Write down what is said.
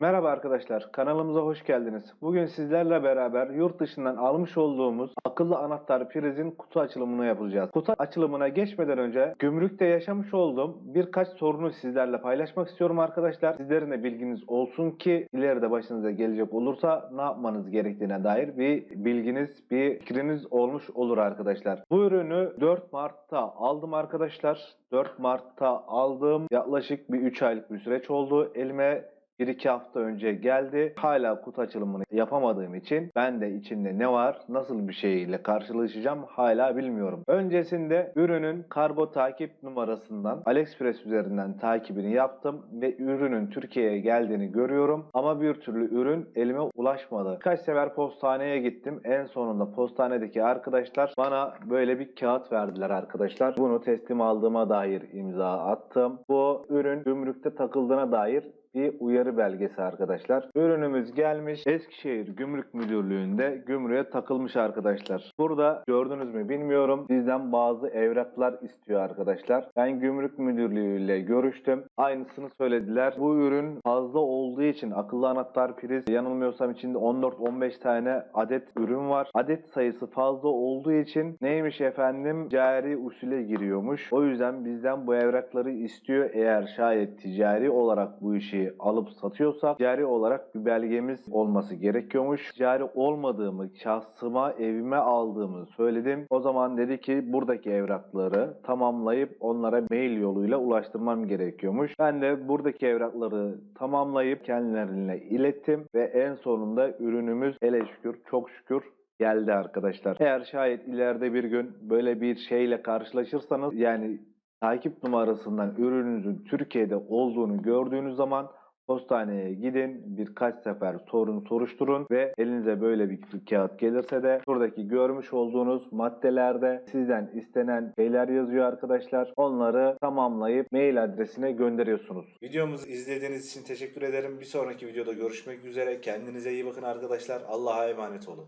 Merhaba arkadaşlar, kanalımıza hoş geldiniz. Bugün sizlerle beraber yurt dışından almış olduğumuz akıllı anahtar prizin kutu açılımını yapacağız. Kutu açılımına geçmeden önce gümrükte yaşamış olduğum birkaç sorunu sizlerle paylaşmak istiyorum arkadaşlar. Sizlerin de bilginiz olsun ki ileride başınıza gelecek olursa ne yapmanız gerektiğine dair bir bilginiz, bir fikriniz olmuş olur arkadaşlar. Bu ürünü 4 Mart'ta aldım arkadaşlar. 4 Mart'ta aldım. Yaklaşık bir 3 aylık bir süreç oldu. Elime 1-2 hafta önce geldi. Hala kutu açılımını yapamadığım için ben de içinde ne var, nasıl bir şeyle karşılaşacağım hala bilmiyorum. Öncesinde ürünün kargo takip numarasından AliExpress üzerinden takibini yaptım ve ürünün Türkiye'ye geldiğini görüyorum. Ama bir türlü ürün elime ulaşmadı. Kaç sefer postaneye gittim. En sonunda postanedeki arkadaşlar bana böyle bir kağıt verdiler arkadaşlar. Bunu teslim aldığıma dair imza attım. Bu ürün gümrükte takıldığına dair bir uyarı belgesi arkadaşlar. Ürünümüz gelmiş. Eskişehir Gümrük Müdürlüğü'nde gümrüğe takılmış arkadaşlar. Burada gördünüz mü bilmiyorum. Bizden bazı evraklar istiyor arkadaşlar. Ben Gümrük Müdürlüğü ile görüştüm. Aynısını söylediler. Bu ürün fazla olduğu için akıllı anahtar priz yanılmıyorsam içinde 14-15 tane adet ürün var. Adet sayısı fazla olduğu için neymiş efendim cari usule giriyormuş. O yüzden bizden bu evrakları istiyor. Eğer şayet ticari olarak bu işi alıp satıyorsak ticari olarak bir belgemiz olması gerekiyormuş. Ticari olmadığımı şahsıma evime aldığımı söyledim. O zaman dedi ki buradaki evrakları tamamlayıp onlara mail yoluyla ulaştırmam gerekiyormuş. Ben de buradaki evrakları tamamlayıp kendilerine ilettim ve en sonunda ürünümüz ele şükür çok şükür geldi arkadaşlar. Eğer şayet ileride bir gün böyle bir şeyle karşılaşırsanız yani takip numarasından ürününüzün Türkiye'de olduğunu gördüğünüz zaman postaneye gidin birkaç sefer sorun soruşturun ve elinize böyle bir kağıt gelirse de şuradaki görmüş olduğunuz maddelerde sizden istenen şeyler yazıyor arkadaşlar. Onları tamamlayıp mail adresine gönderiyorsunuz. Videomuzu izlediğiniz için teşekkür ederim. Bir sonraki videoda görüşmek üzere. Kendinize iyi bakın arkadaşlar. Allah'a emanet olun.